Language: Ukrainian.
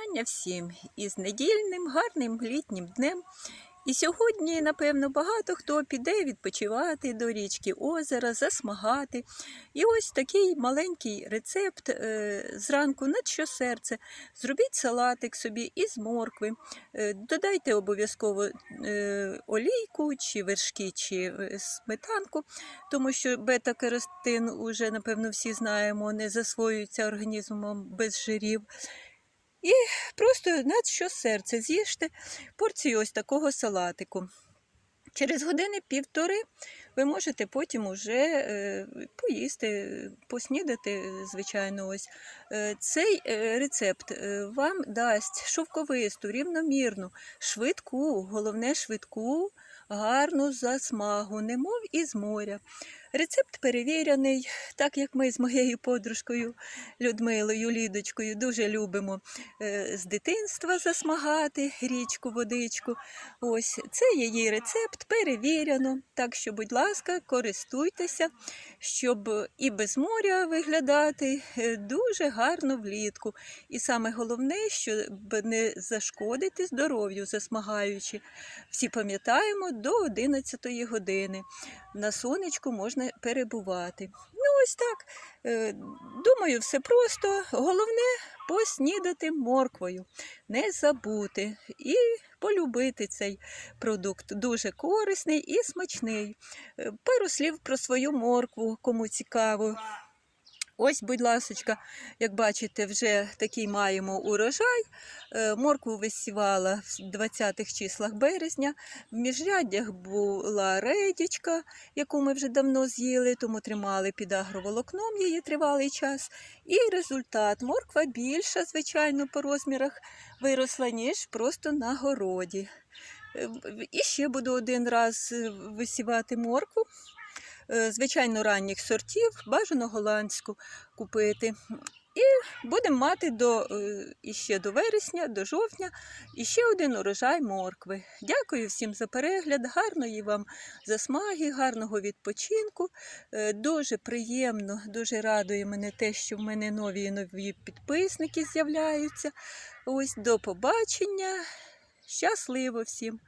Вітання всім із недільним, гарним літнім днем. І сьогодні, напевно, багато хто піде відпочивати до річки озера, засмагати. І ось такий маленький рецепт е, зранку на що серце. Зробіть салатик собі із моркви. Е, додайте обов'язково е, олійку, чи вершки, чи сметанку, тому що бета-каротин уже, напевно, всі знаємо, не засвоюється організмом без жирів. І просто на що серце з'їжте порцію ось такого салатику. Через години півтори ви можете потім уже е, поїсти, поснідати, звичайно, ось. Е, Цей е, рецепт вам дасть шовковисту, рівномірну, швидку, головне швидку, гарну засмагу, немов із моря. Рецепт перевірений, так як ми з моєю подружкою Людмилою Лідочкою дуже любимо е, з дитинства засмагати річку, водичку. Ось це її рецепт, перевірено. Так що, будь ласка, користуйтеся, щоб і без моря виглядати е, дуже гарно влітку. І саме головне, щоб не зашкодити здоров'ю, засмагаючи. Всі пам'ятаємо до 11 години. На сонечку можна перебувати. Ну, ось так. Е, Думаю, все просто. Головне поснідати морквою, не забути і полюбити цей продукт. Дуже корисний і смачний. Е, Пару слів про свою моркву, кому цікаво. Ось, будь ласочка, як бачите, вже такий маємо урожай. Е, Моркву висівала в 20-х числах березня. В міжряддях була редічка, яку ми вже давно з'їли, тому тримали під агроволокном її тривалий час. І результат морква більша, звичайно, по розмірах виросла, ніж просто на городі. Е, І ще буду один раз висівати моркву. Е, Звичайно, ранніх сортів, бажано голландську купити. І будемо мати до, е, іще до вересня, до жовтня, іще один урожай моркви. Дякую всім за перегляд, гарної вам засмаги, гарного відпочинку. Е, Дуже приємно, дуже радує мене те, що в мене нові і нові підписники з'являються. Ось до побачення. Щасливо всім!